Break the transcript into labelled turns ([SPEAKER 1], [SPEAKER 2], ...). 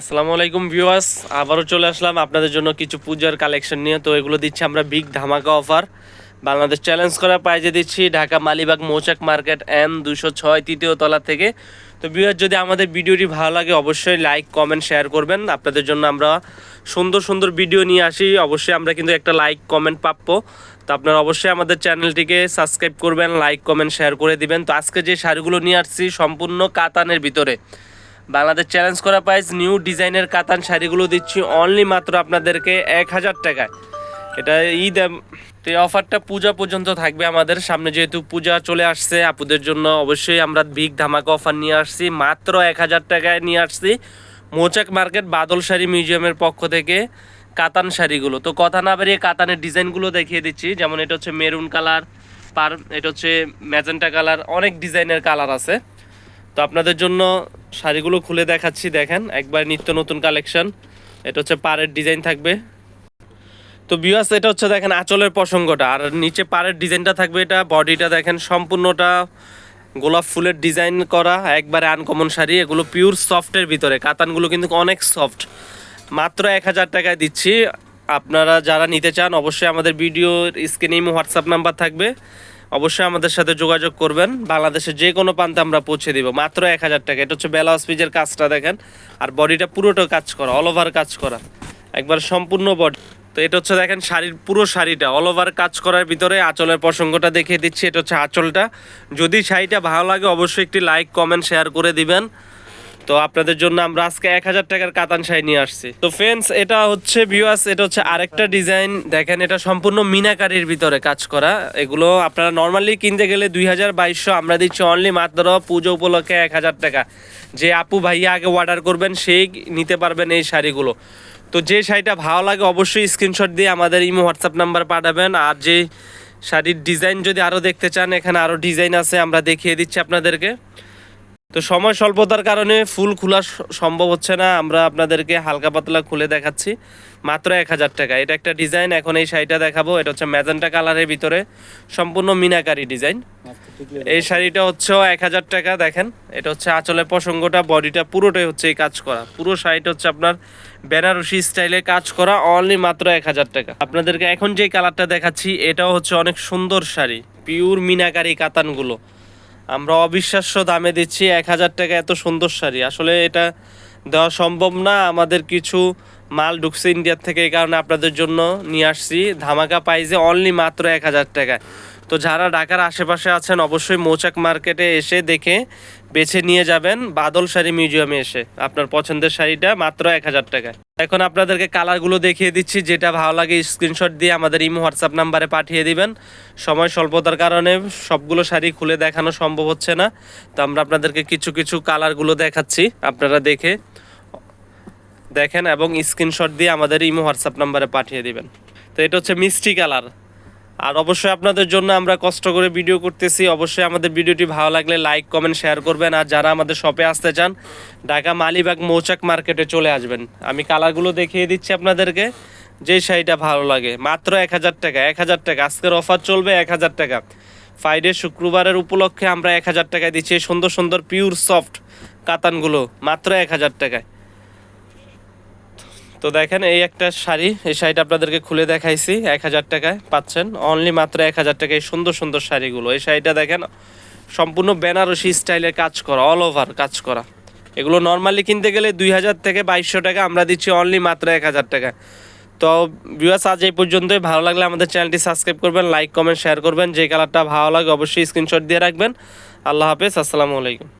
[SPEAKER 1] আসসালামু আলাইকুম ভিউয়ার্স, আবারও চলে আসলাম আপনাদের জন্য কিছু পূজার কালেকশন নিয়ে। তো এগুলো দিচ্ছি আমরা বিগ ধামাকা অফার। বাংলাদেশ চ্যালেঞ্জ করা প্রাইজে দিচ্ছি ঢাকা মালিবাগ মৌচাক মার্কেট এম দুশো ছয় তৃতীয় তলা থেকে। তো ভিউয়ার যদি আমাদের ভিডিওটি ভালো লাগে অবশ্যই লাইক, কমেন্ট, শেয়ার করবেন। আপনাদের জন্য আমরা সুন্দর সুন্দর ভিডিও নিয়ে আসি। অবশ্যই আমরা কিন্তু একটা লাইক, কমেন্ট প্রাপ্য তো আপনারা অবশ্যই আমাদের চ্যানেলটিকে সাবস্ক্রাইব করবেন, লাইক, কমেন্ট, শেয়ার করে দিবেন। তো আজকে যে শাড়িগুলো নিয়ে আসছি সম্পূর্ণ কাতানের ভিতরে। বাংলাদেশ চ্যালেঞ্জ করা প্রাইস নিউ ডিজাইনের কাতান শাড়িগুলো দিচ্ছি অনলি মাত্র আপনাদেরকে এক হাজার টাকায়। এটা ঈদ তো এই অফারটা পূজা পর্যন্ত থাকবে আমাদের। সামনে যেহেতু পূজা চলে আসছে, আপুদের জন্য অবশ্যই আমরা বিগ ধামাকা অফার নিয়ে আসছি। মাত্র এক হাজার টাকায় নিয়ে আসছি মৌচাক মার্কেট বাদল শাড়ি মিউজিয়ামের পক্ষ থেকে কাতান শাড়িগুলো। তো কথা না বেরিয়ে কাতানের ডিজাইনগুলো দেখিয়ে দিচ্ছি। যেমন এটা হচ্ছে মেরুন কালার পার এটা হচ্ছে ম্যাজেন্টা কালার অনেক ডিজাইনের কালার আছে। তো আপনাদের জন্য শাড়িগুলো খুলে দেখাচ্ছি, দেখেন। একবার নিত্য নতুন কালেকশন। এটা হচ্ছে পাড়ের ডিজাইন থাকবে। তো বিয়াস এটা হচ্ছে দেখেন আঁচলের প্রসঙ্গটা। আর নিচে পাড়ের ডিজাইনটা থাকবে এটা। বডিটা দেখেন সম্পূর্ণটা গোলাপ ফুলের ডিজাইন করা। একবারে আনকমন শাড়ি। এগুলো পিওর সফটের ভিতরে। কাতানগুলো কিন্তু অনেক সফট মাত্র এক হাজার টাকায় দিচ্ছি। আপনারা যারা নিতে চান, অবশ্যই আমাদের ভিডিওর স্ক্রিনে হোয়াটসঅ্যাপ নাম্বার থাকবে। অবশ্যই আমাদের সাথে যোগাযোগ করবেন। বাংলাদেশের যে কোনো প্রান্তে আমরা পৌঁছে দিব। মাত্র এক হাজার টাকা। এটা হচ্ছে বেলা অসপিজের কাজটা দেখেন। আর বডিটা পুরোটা কাজ করা অল ওভার কাজ করা। একবার সম্পূর্ণ বডি তো এটা হচ্ছে দেখেন শাড়ির, পুরো শাড়িটা অল ওভার কাজ করার ভিতরে আঁচলের প্রসঙ্গটা দেখিয়ে দিচ্ছি। এটা হচ্ছে আঁচলটা। যদি শাড়িটা ভালো লাগে অবশ্যই একটি লাইক কমেন্ট শেয়ার করে দিবেন। তো আপনাদের জন্য আমরা আজকে এক হাজার টাকার কাতান শাড়ি নিয়ে আসছি। তো ফ্রেন্ডস এটা হচ্ছে ভিউয়ার্স এটা হচ্ছে আরেকটা ডিজাইন দেখেন, এটা সম্পূর্ণ মিনাকারির ভিতরে কাজ করা। এগুলো আপনারা নর্মালি কিনতে গেলে দুই হাজার বাইশশো আমরা দিচ্ছি অনলি মাত্র পুজো উপলক্ষে এক হাজার টাকা। যে আপু ভাইয়া আগে অর্ডার করবেন, সেই নিতে পারবেন এই শাড়িগুলো। তো যে শাড়িটা ভালো লাগে অবশ্যই স্ক্রিনশট দিয়ে আমাদের ইমো হোয়াটসঅ্যাপ নাম্বার পাঠাবেন। আর যে শাড়ির ডিজাইন যদি আরও দেখতে চান, এখানে আরও ডিজাইন আছে, আমরা দেখিয়ে দিচ্ছি আপনাদেরকে। তো সময় স্বল্পতার কারণে ফুল খোলা সম্ভব হচ্ছে না। আমরা আপনাদেরকে হালকা পাতলা খুলে দেখাচ্ছি। মাত্র এক হাজার টাকা। এটা একটা ডিজাইন। এখন এই শাড়িটা দেখাবো। এটা হচ্ছে ম্যাজেন্টা কালারের ভিতরে। সম্পূর্ণ মিনাকারি ডিজাইন। এই শাড়িটা হচ্ছে এক হাজার টাকা। দেখেন, এটা হচ্ছে আঁচলের প্রসঙ্গটা। বডিটা পুরোটাই হচ্ছে এই কাজ করা। পুরো শাড়িটা হচ্ছে আপনার বেনারসি স্টাইলে কাজ করা। অনলি মাত্র এক হাজার টাকা। আপনাদেরকে এখন যে কালারটা দেখাচ্ছি, এটাও হচ্ছে অনেক সুন্দর শাড়ি। পিওর মিনাকারি কাতানগুলো। আমরা অবিশ্বাস্য দামে দিচ্ছি এক হাজার টাকা এত সুন্দর শাড়ি। আসলে এটা দেওয়া সম্ভব না। আমাদের কিছু মাল ঢুকছে ইন্ডিয়ার থেকে, এই কারণে আপনাদের জন্য নিয়ে আসছি। ধামাকা পাইজে অনলি মাত্র এক হাজার টাকায়। তো যারা ঢাকার আশেপাশে আছেন, অবশ্যই মৌচাক মার্কেটে এসে দেখে বেছে নিয়ে যাবেন বাদল শাড়ি মিউজিয়ামে এসে। আপনার পছন্দের শাড়িটা মাত্র এক হাজার টাকায়। এখন আপনাদেরকে কালারগুলো দেখিয়ে দিচ্ছি, যেটা ভালো লাগে স্ক্রিনশট দিয়ে আমাদের ইমো হোয়াটসঅ্যাপ নাম্বারে পাঠিয়ে দিবেন। সময় স্বল্পতার কারণে সবগুলো শাড়ি খুলে দেখানো সম্ভব হচ্ছে না। তো আমরা আপনাদেরকে কিছু কিছু কালারগুলো দেখাচ্ছি, আপনারা দেখে দেখেন এবং স্ক্রিনশট দিয়ে আমাদের ইমো হোয়াটসঅ্যাপ নাম্বারে পাঠিয়ে দিবেন। তো এটা হচ্ছে মিষ্টি কালার। আর অবশ্যই আপনাদের জন্য আমরা কষ্ট করে ভিডিও করতেছি। অবশ্যই আমাদের ভিডিওটি ভালো লাগলে লাইক কমেন্ট শেয়ার করবেন। আর যারা আমাদের শপে আসতে চান, ঢাকা মালিবাগ মৌচাক মার্কেটে চলে আসবেন। আমি কালারগুলো দেখিয়ে দিচ্ছি আপনাদেরকে। যেই শাড়িটা ভালো লাগে। মাত্র এক হাজার টাকা, এক হাজার টাকা। আজকের অফার চলবে এক হাজার টাকা। ফ্রাইডে শুক্রবারের উপলক্ষে আমরা এক হাজার টাকায় দিচ্ছি সুন্দর সুন্দর পিওর সফট কাতানগুলো। মাত্র এক হাজার টাকায়। তো দেখেন, এই একটা শাড়ি, এই শাড়িটা আপনাদেরকে খুলে দেখাইছি, এক হাজার টাকায় পাচ্ছেন। অনলি মাত্র এক হাজার টাকায় সুন্দর সুন্দর শাড়িগুলো। এই শাড়িটা দেখেন, সম্পূর্ণ বেনারসি স্টাইলের কাজ করা অল ওভার কাজ করা। এগুলো নর্মালি কিনতে গেলে দুই হাজার থেকে বাইশশো টাকা, আমরা দিচ্ছি অনলি মাত্র এক হাজার টাকা। তো ভিউয়ার্স আজ এই পর্যন্তই। ভালো লাগলে আমাদের চ্যানেলটি সাবস্ক্রাইব করবেন লাইক কমেন্ট শেয়ার করবেন। যে কালারটা ভালো লাগে, অবশ্যই স্ক্রিনশট দিয়ে রাখবেন। আল্লাহ হাফেজ, আসসালামু আলাইকুম।